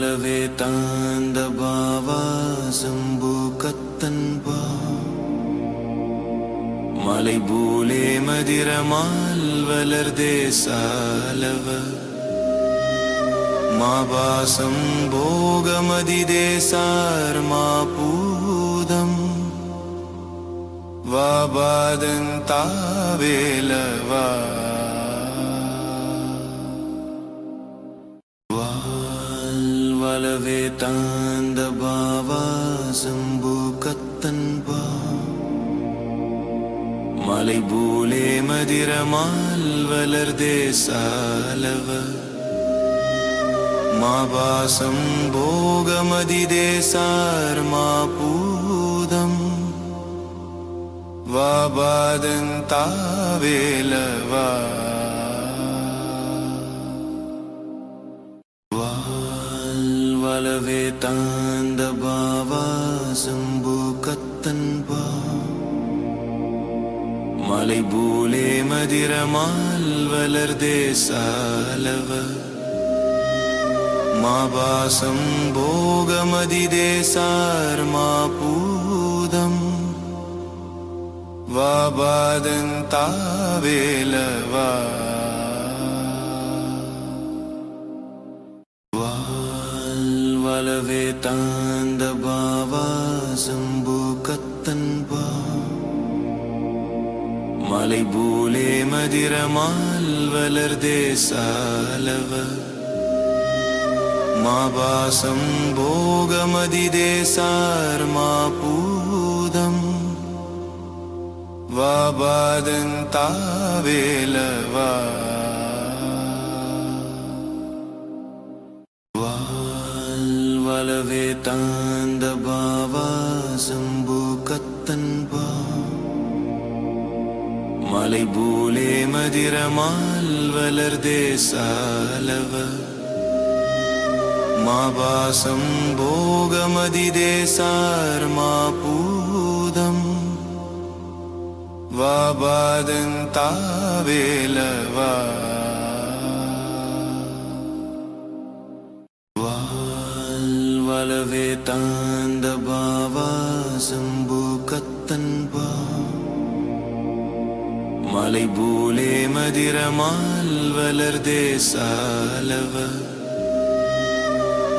வலவே தாந்த பாவா சம்பு கத்தன்பா மலை போலே மதிரமால் வளர்தே சாலவ. மாபாசம் போகமதி தேசார் மாபூதம். வாபாதன் தாவேலவா வலவே தாந்த பாவா சம்பு கத்தன்பா மலை பூலே மதிரமால் வளர்தே சாலவ மாபாசம் போகமதி தேசார் மாபூதம் வாபாதன் தாவேலவா வால் வலவே தாந்த பாவா சம்பு கத்தன்பா மலை பூலே மதிரமால் வளர்தே சாலவ. வலவே தாந்த பாவா சம்பு கத்தன்பா மலை பூலே மதிரமால் வளர்தே சாலவ. மாபாசம் போகமதி தேசார் மாபூதம். வாபாதன் தாவேலவா வால் வலவே தாந்த பாவா சம்பு கத்தன்பா மலை பூலே மதிரமால் வளர்தே சாலவ. மாபாசம் போகமதி தேசார் மாபூதம். வாபாதன் தாவேலவா தாந்த பாவா சம்பு கத்தன்பா மலை பூலே மதிரமால் வளர்தே சாலவ.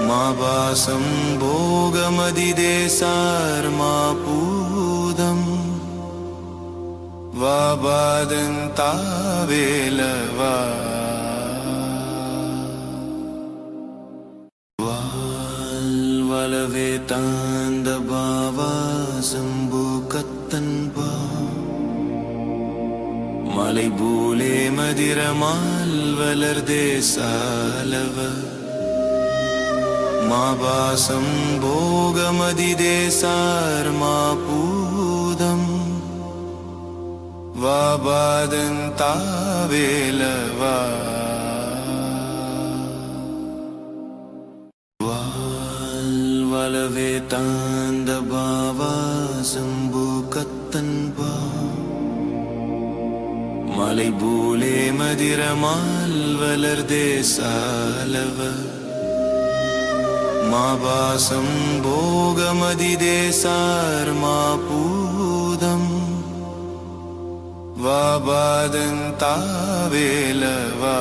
மாபாசம் போகமதி தேசார் மாபூதம். வாபாதன் தாவேலவா வலவே தாந்த பாவா சம்பு கத்தன்பா மலை பூலே மதிரமால் வளர்தே சாலவ. மாபாசம் போகமதி தேசார் மாபூதம். வாபாதன் தாவேலவா வலவே தாந்த பாவா சம்பு கத்தன்பா மலை பூலே மதிரமால் வளர்தே சாலவ மாபாசம் போகமதி தேசார் மாபூதம் வாபாதன் தாவேலவா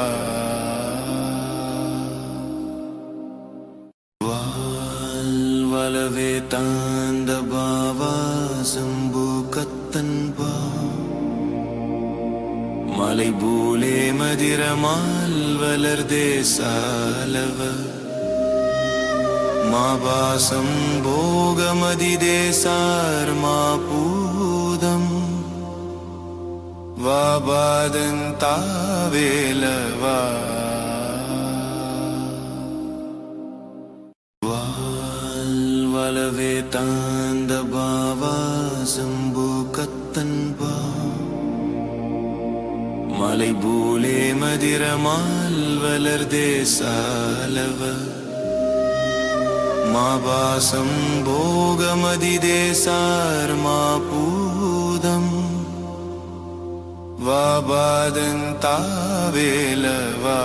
வலவே தாந்த பாவா சம்பு கத்தன்பா மலை பூலே மதிரமால் வளர்தே சாலவ மாபாசம் போகமதி தேசார் மாபூதம் வாபாதன் தாவேலவா வலவே தாந்த பாவா சம்பு கத்தன்பா மலை பூலே மதிரமால் வளர்தே சாலவ. மாபாசம் போகமதி தேசார் மாபூதம். வாபாதன் தாவேலவா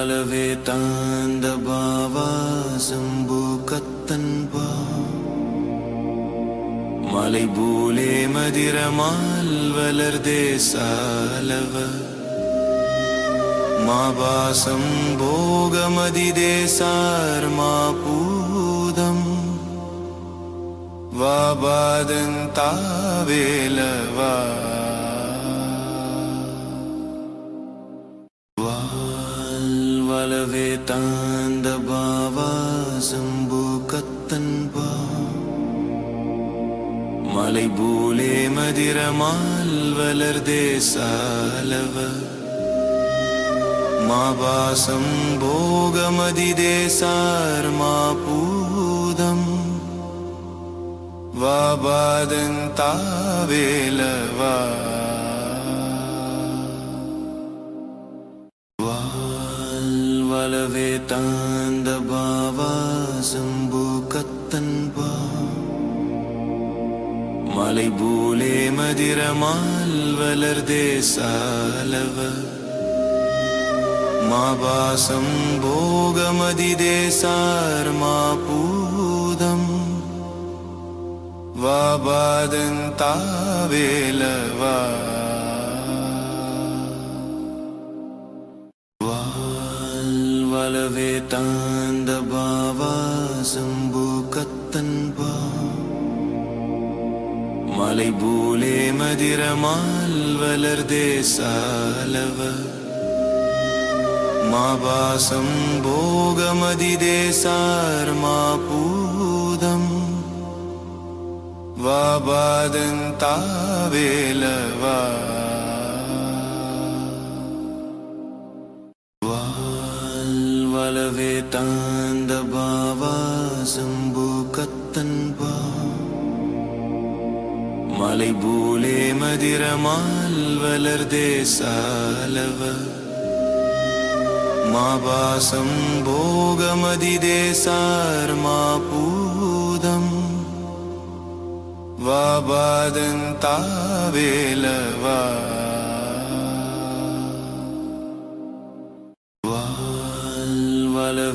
பலவே தாந்த பாவா சம்பு கத்தன்பா மலை பூலே மதிரமால் வளர்தே சாலவ. மாபாசம் போகமதிதே சார் மா பூதம் வாபாதன் தாவேலவா வலவே தாந்த பாவா சம்பு மலை பூலே மதிரமால் வளர்தே சாலவ மாபாசம் போகமதிதே சார் மாபூதம் வாபாதன் தாவேலவா தாந்த பாவா சம்பு கத்தன்பா மலை பூலே மதிரமால் வளர்தே சாலவ. மாபாசம் போகமதிதே சார் மாபூதம். வாபாதன் தாவேலவா வலவே தாந்த பாவா சம்பு கத்தன்பா மலை பூலே மதிரமால் வளர்தே சாலவ மாபாசம் போகமதிதே சார் மாபூதம் வாபாதன் தாவேலவா வலவே தாந்த பாவா சம்பு கத்தன்பா மலை பூலே மதிரமால் வளர்தே சாலவ. மாபாசம் போகமதிதே சார் மாபூதம். வாபாதன் தாவேலவா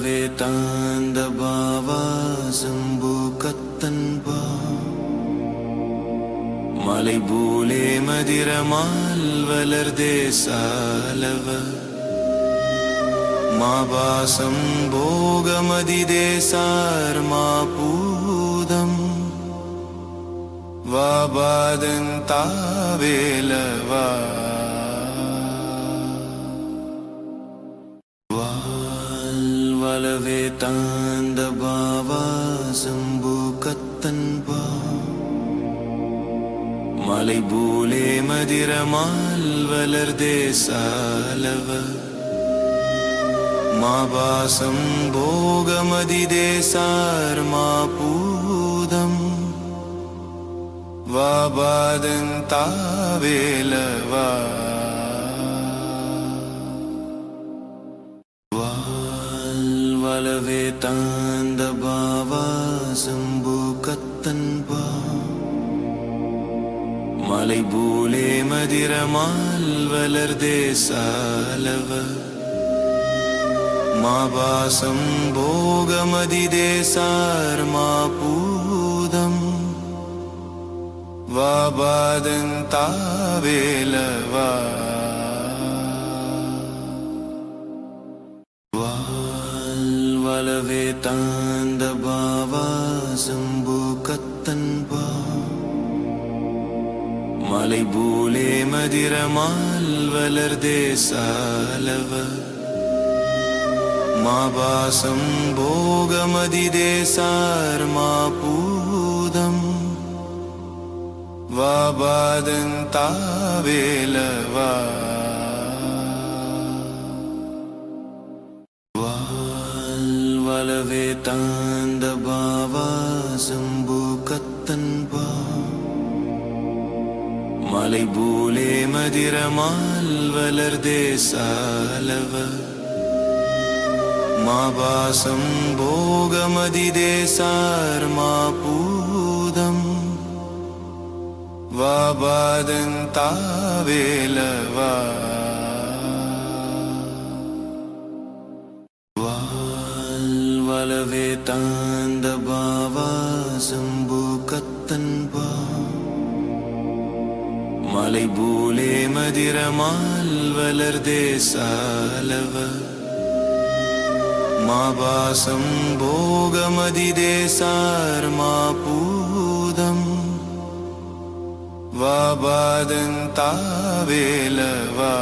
வலவே தாந்த பாவா சம்பு கத்தன்பா மலை பூலே மதிரமால் வளர்தே சாலவ மாபாசம் போகமதிதே சார் താന്ത பூதம் வாபாதன் தாவேலவா மலை பூலே மதிரமால் வளர்தே சாலவ. மாபாசம் போகமதிதே வாபாதன் தாவேலவா வலவே தாந்த பாவா சம்பு கத்தன்பா மலை பூலே மதிரமால் வளர்தே சாலவ மாபாசம் போகமதிதே சார் மா பூதம் வாபாதன் தாவேலவா பாவா சம்பு கத்தன்பா மலை பூலே மதிரமால் வளர்தே சாலவ மாபாசம் போகமதிதே சார் மா பூதம் வாபாதன் தாந்த பாவா சம்பு கத்தன்பா மலை பூலே மதிரமால் வளர்தே சாலவ. மாபாசம் போகமதிதே சார் மா பூதம் வாபாதன் தாவேலவா மதிரமால் வளர்தே சாலவ மாபாசம் போகமதிதேசார் மாபூதம் வாபாதன் தாவேலவா